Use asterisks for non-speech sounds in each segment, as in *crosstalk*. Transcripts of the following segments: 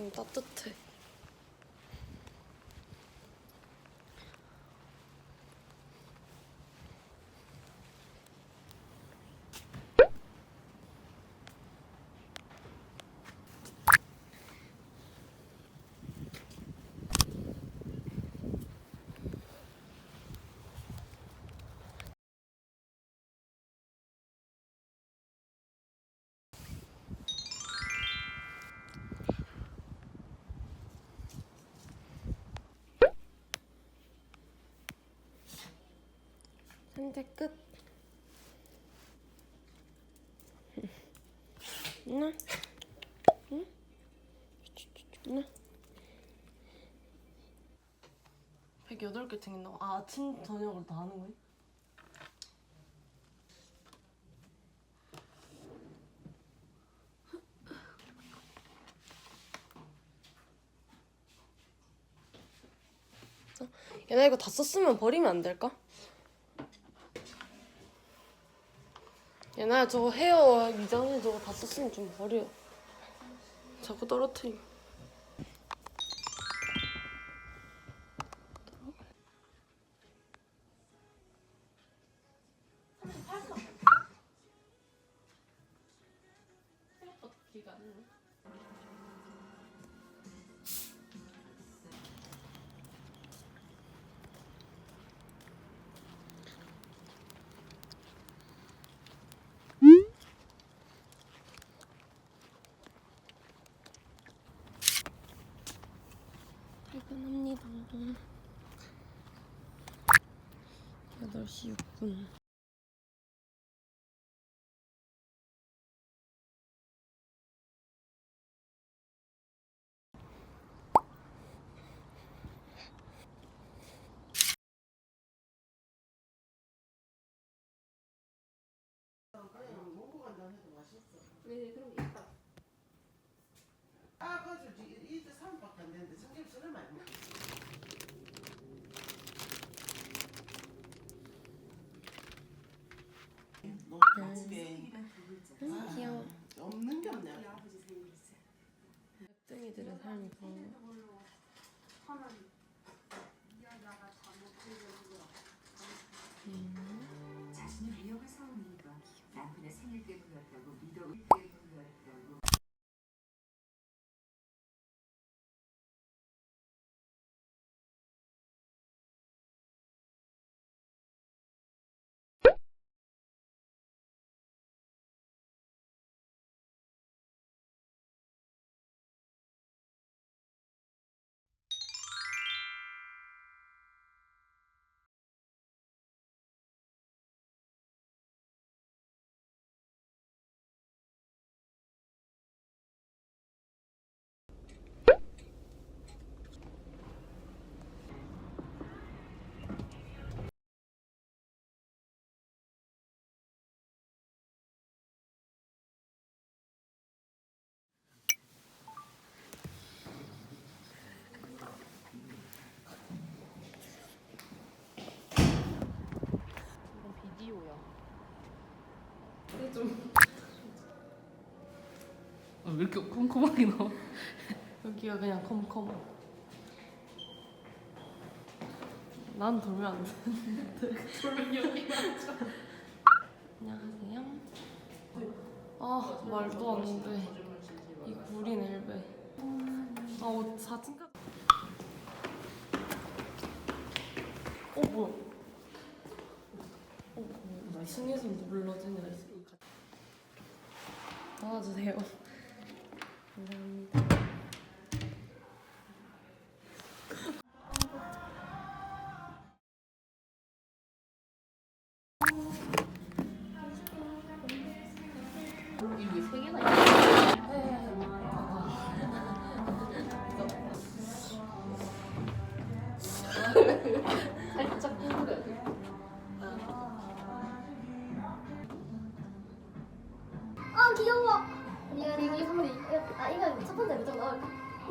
너무 따뜻해. 현재 끝. 응? 응? 응? 108개 챙긴다고? 아, 아침, 저녁으로 다 하는 거야? 야, 나 이거 다 썼으면 버리면 안 될까? 얘나 저거 헤어 이전에 저거 다 썼으면 좀 버려. 자꾸 떨어뜨리. 퇴근합니다. 8시 6분. 아, 그죠. 이제 3밖에 안 되는데 삼겹살을 많이 먹어. 노트북에 응, 귀여워. 없는 게 없네. 땡이들의 삶이 그런 거. 자신을 위협을 사오니까 남편의 생일 때문이었다고 믿어 왜 이렇게 컴컴하게 나와? 여기가 그냥 컴컴. 난 돌면 안 되는데. 돌면 여기 맞아. 안녕하세요. 아 말도 안 돼. 이 구린 엘베. 아옷 사진가. 어 뭐야? 어 뭐야? 층에서 있어. 도와주세요.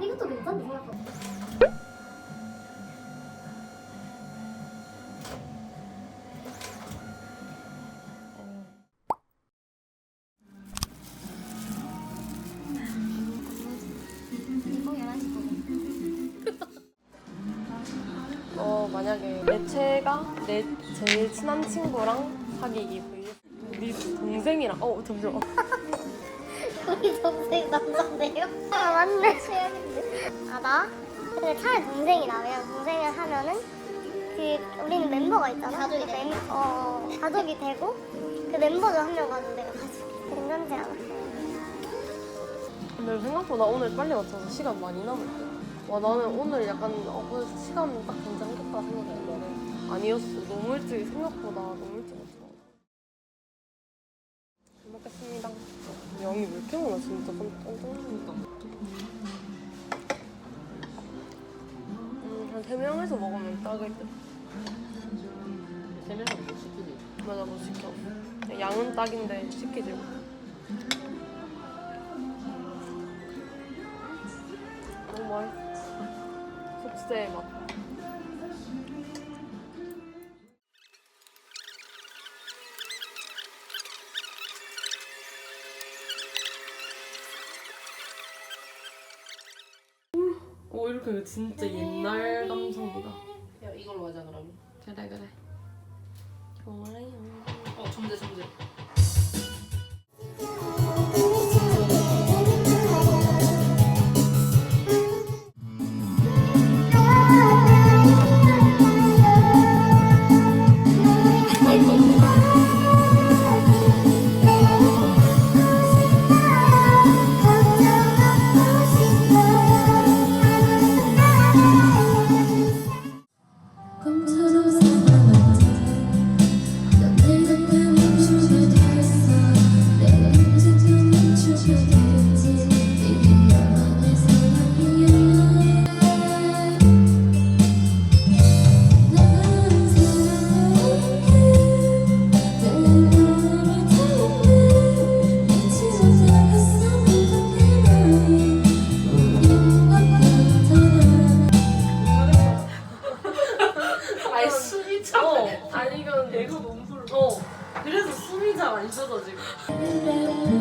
이것도 괜찮네. 생각보다. 어, 만약에 내 최애가 내 제일 친한 친구랑 사귀기. 우리 동생이랑. 어 잠시만. 우리 동생 남자인데요? 아 맞네. 최악인데. 아 나? 근데 차라리 동생이다 왜냐면 동생을 하면은 그 우리는 멤버가 있잖아. 가족이 그 멤, 어, 가족이 되고 그 멤버 중 한 명 가지고 내가 가지고 괜찮지 않아? 근데 생각보다 오늘 빨리 맞춰서 시간 많이 남았어 와 나는 오늘 약간 어 그래서 시간 딱 괜찮겠다 생각했는데. 아니었어. 너무 일찍 생각보다 너무 일찍 맞춰 잘 먹겠습니다 양이 왜 이렇게 많아? 진짜 깜짝 놀랐다. 음한 3명에서 먹으면 딱일 듯. 세 명은 못 시키지. 맞아 못 시켜. 양은 딱인데 시키지 못 너무 맛있어. 속세 맛 오 이렇게 진짜 옛날 감성이다 야 이걸로 하자 그러면. 그래 그래 좋아요 어 점제 점제. 안 쉬어져 지금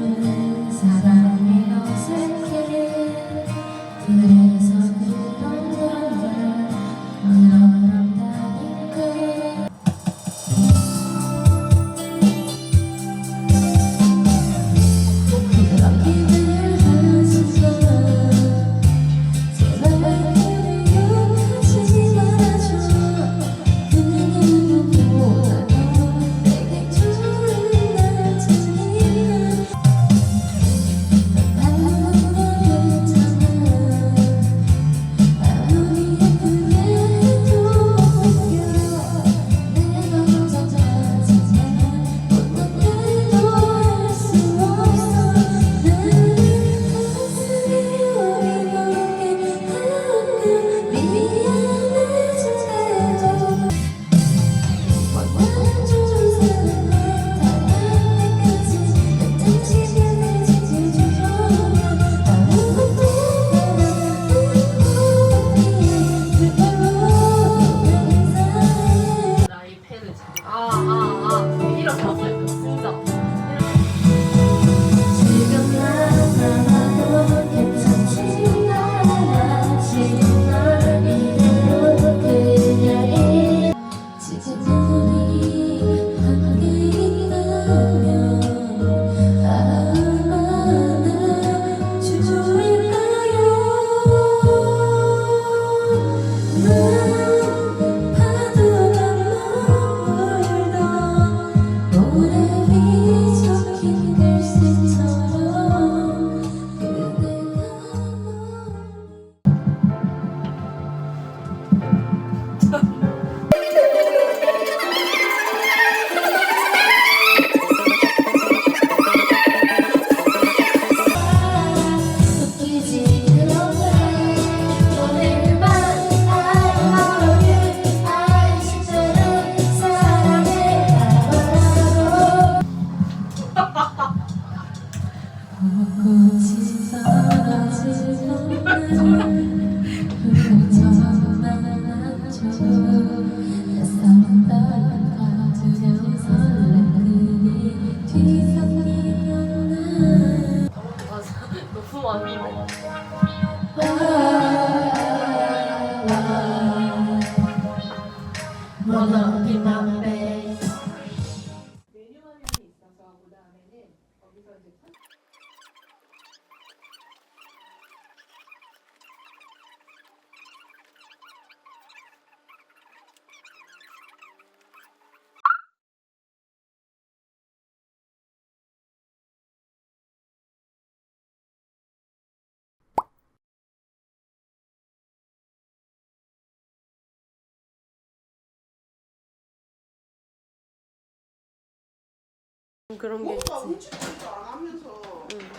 그런 게 뭔가 있지. 훔치지도 안 하면서 응,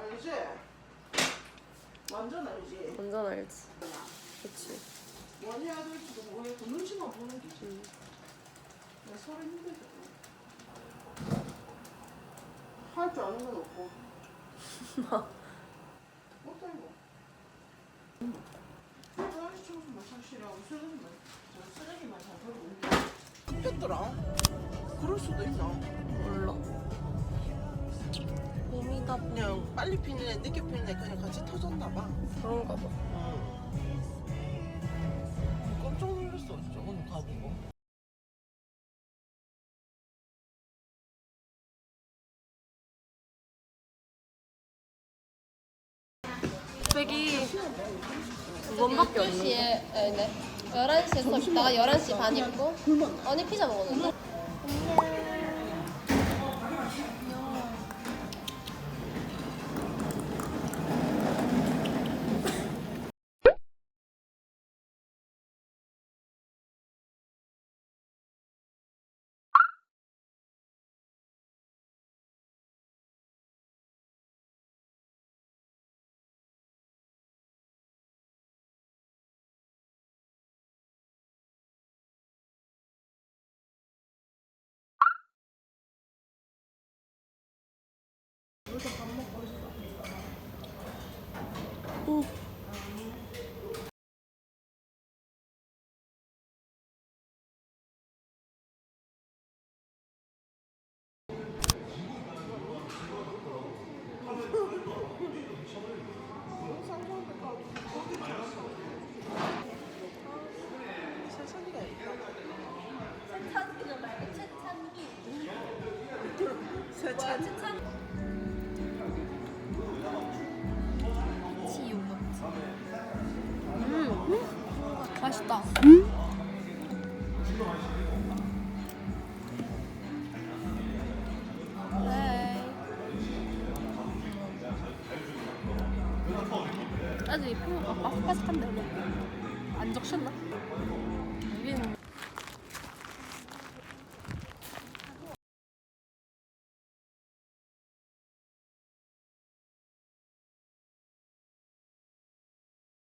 알지? 완전 알지? 완전 알지. 뭘 해야 될지도 모르겠고 눈치만 보는 게지 응. 내 서로 힘들죠 할줄 아는 건 없고 *laughs* 어때 이거 화장실 청소만 착실하고 쓰레기만 저 쓰레기만 잘 버리고 뺏겼더라. 그럴 수도 있나? 몰라. 봄이다 그냥 빨리 피는 애 늦게 피는 애 그냥 같이 터졌나 봐. 그런가 봐. 깜짝 놀랐어 진짜. 오늘 가보고. 백이 두 번밖에 없는 12시에, 네. 11시에 수업 있다가 11시 반 입고 언니 피자 먹었는데? 세 맛있다. 네. 아직 피부가 바삭바삭한데 안 적셨나?